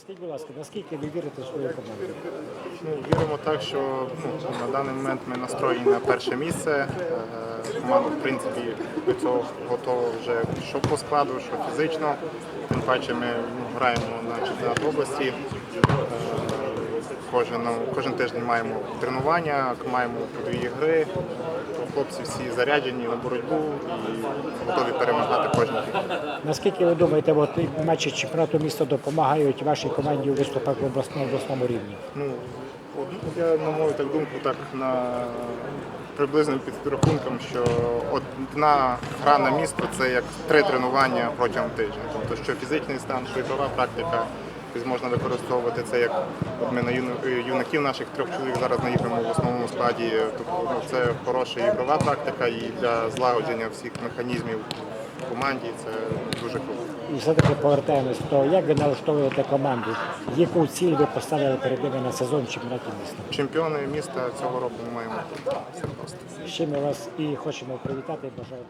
Скажіть, будь ласка, наскільки ви вірите в свою команду? Ну, віримо так, що ну, на даний момент ми настроєні на перше місце. Е, Команда, в принципі, до цього готова вже що по складу, що фізично. Тим паче ми ну, граємо на чемпіонат області. Е, Кожен, ну, кожен тиждень маємо тренування, маємо по дві гри. Хлопці всі заряджені на боротьбу і готові перемагати кожен. Наскільки ви думаєте, от матчі чемпіонату міста допомагають вашій команді у виступах в обласному, обласному рівні? Ну, я на мою так думку, так на приблизним підрахункам, що одна гра на місто це як три тренування протягом тижня. Тобто, що фізичний стан, що ігрова практика. Можна використовувати це як от ми на юна- юнаків наших трьох чоловік зараз не іграємо в основному складі. Тобто ну, це хороша ігрова практика і для злагодження всіх механізмів в команді це дуже круто. І все-таки повертаємось до того, як ви налаштовуєте команду, яку ціль ви поставили перед ними на сезон чемпіонату міста? Чемпіони міста цього року ми маємо. Все просто. З чим ми вас і хочемо привітати і бажаємо.